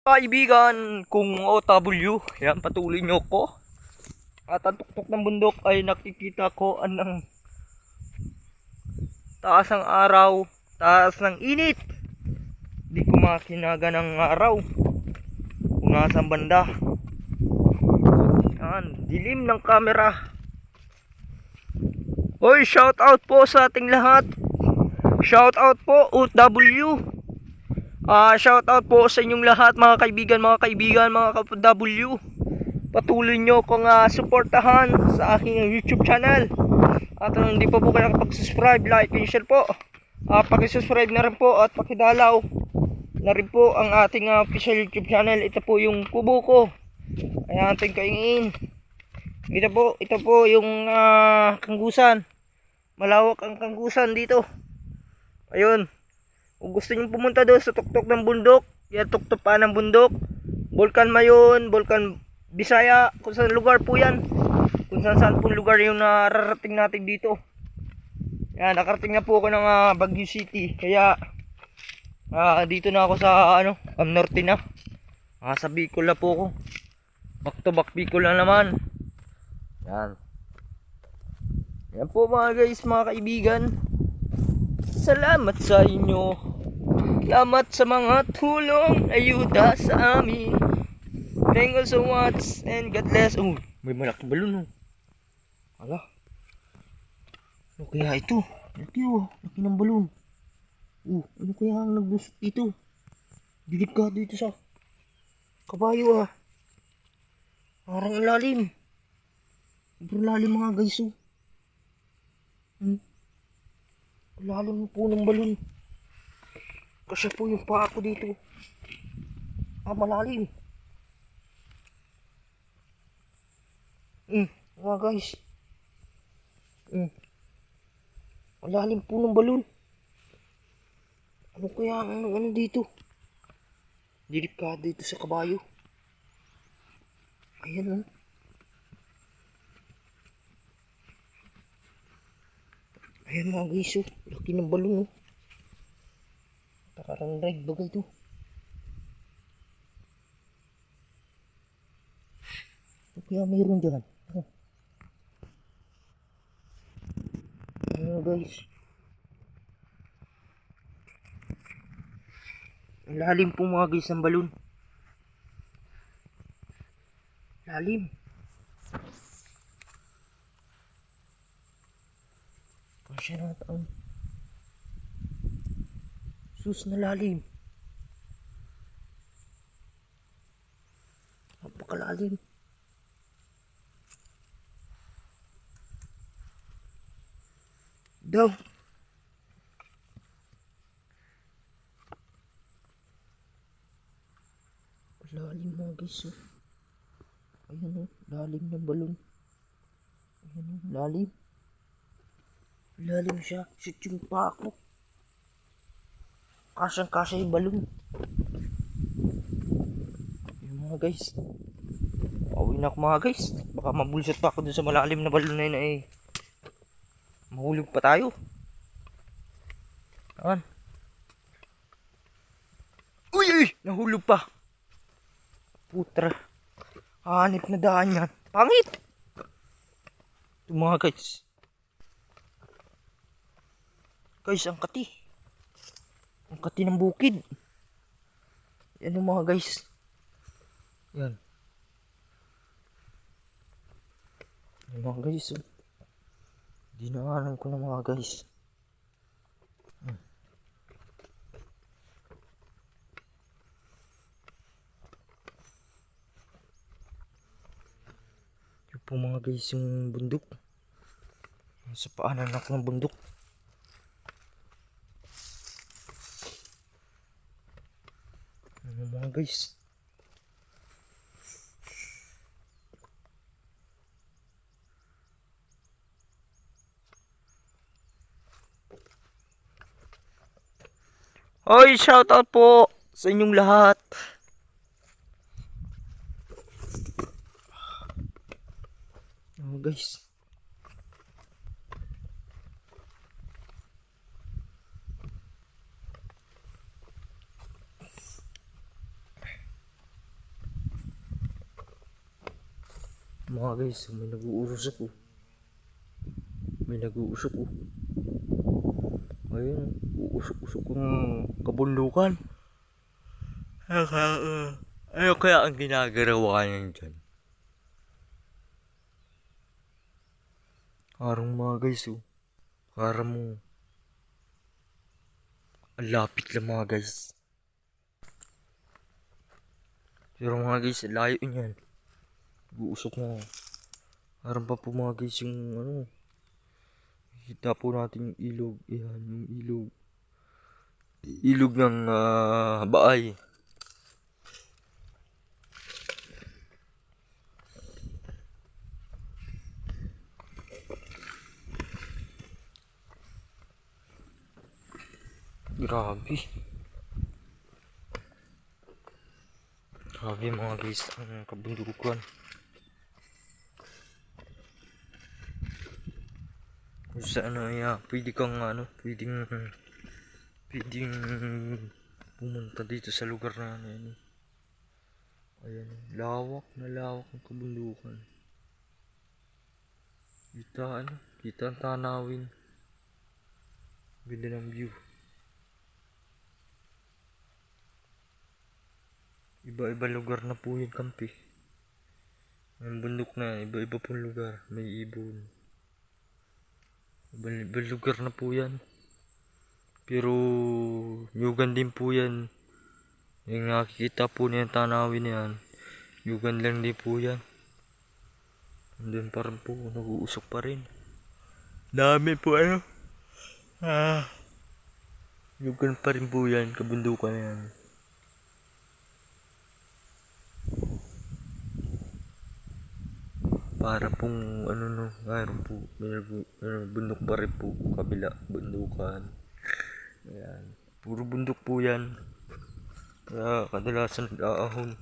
Kaibigan kung OW, yan patuloy nyo ko. At ang tuktok ng bundok ay nakikita ko anang taas ng araw, taas ng init. Di ko makinaga ng araw. Kung nasaan banda. Yan, dilim ng camera. Hoy, shout out po sa ating lahat. Shout out po OW. Ah, shout out po sa inyong lahat mga kaibigan, mga kaibigan, mga ka-W. Patuloy nyo kong ah, suportahan sa aking YouTube channel. At kung hindi pa po kayo nakapag-subscribe, like and share po. Ah, paki-subscribe na rin po at pakidalaw na rin po ang ating ah, official YouTube channel. Ito po yung kubo ko. Ayan, ating kaingin. Ito po, ito po yung ah, kanggusan. Malawak ang kanggusan dito. Ayun. Kung gusto niyo pumunta doon sa tuktok ng bundok, yan tuktok pa ng bundok. Volcan Mayon, Volcan Bisaya, kung saan lugar po yan. Kung saan saan po lugar yung nararating natin dito. Yan, nakarating na po ako ng ah, Baguio City. Kaya, ah, dito na ako sa, ano, Cam Norte na. Ah, sa Bicol na po ako. Back to back Bicol na naman. Yan. Yan po mga guys, mga kaibigan. Salamat sa inyo. Salamat sa mga tulong, ayuda sa amin. Thank you so much and God bless. Oh, may malaking balon oh. Ala. Ano kaya ito? Laki oh, laki ng balon. Oh, ano kaya ang nagbusot dito? Dilip ka dito sa kabayo ah. Parang ang lalim. Sobrang lalim mga guys oh. Hmm. Lalim po ng balon. Kasi po yung paa ko dito. Ah, malalim. Hmm, mga guys. Hmm. Ang lalim po ng balon. Ano kaya ang ano dito? Dilip ka dito sa kabayo. Ayan oh. Ayan mga guys oh. Laki ng balon oh. Parang red bagay to. Kaya mayroon dyan? Ano? Guys? Lalim po mga guys ng balon. Lalim. Pasya na taon. Sus na lalim. Napakalalim. Daw. Lalim mga guys. oh. O, lalim ng balon. Ayan o, lalim. Lalim siya. Shoot yung pa ako. Kasyang kasya yung balon. Yung mga guys. Pauwi na ako mga guys. Baka mabulsat pa ako dun sa malalim na balon na yun eh. Mahulog pa tayo. Ayan. Uy! uy! Nahulog pa. Putra. Hanip na daan yan. Pangit! Ito mga guys. Guys, ang kati. Kati ng bukid. Yan yung mga guys. Yan. Yan mga guys. Oh. Dinaanan ko na mga guys. Hmm. Yung po mga guys yung bundok. Sa paanan ako ng bundok. Ano mga guys? Hoy, shoutout po sa inyong lahat. Oh, guys. Mga guys, may nag-uusok oh. May nag-uusok oh. Ayun, uusok-usok ng kabundukan. Ano kaya, ang ginagarawa niyan dyan? Parang mga guys oh. Parang mo. Ang lapit lang mga guys. Pero mga guys, layo niyan. Guusok na. Parang pa po mga yung ano. Kita po natin yung ilog. Yan, yung ilog. Ilog ng ah, baay. Grabe. Grabe mga guys, ang kabundukan. Saan ano, yeah, pwede kang ano, pwedeng, pwedeng pumunta dito sa lugar na ano, yan. Ayan, lawak na lawak ang kabundukan. Kita ano, kita ang tanawin. Ganda ng view. Iba-iba lugar na po yung kampi. Ang bundok na, iba-iba pong lugar. May ibon. Iba-iba lugar na po yan. Pero, yugan din po yan. Yung nakikita po niya yung tanawin na yan. Yugan lang din po yan. Andun pa rin po, nag-uusok pa rin. Dami po ano. Ah. Yugan pa rin po yan, kabundukan yan. Para pong ano no, mayroon po, may bundok pa po, kabila, bundukan. Ayan, puro bundok po yan. Kaya kadalasan nag-aahon.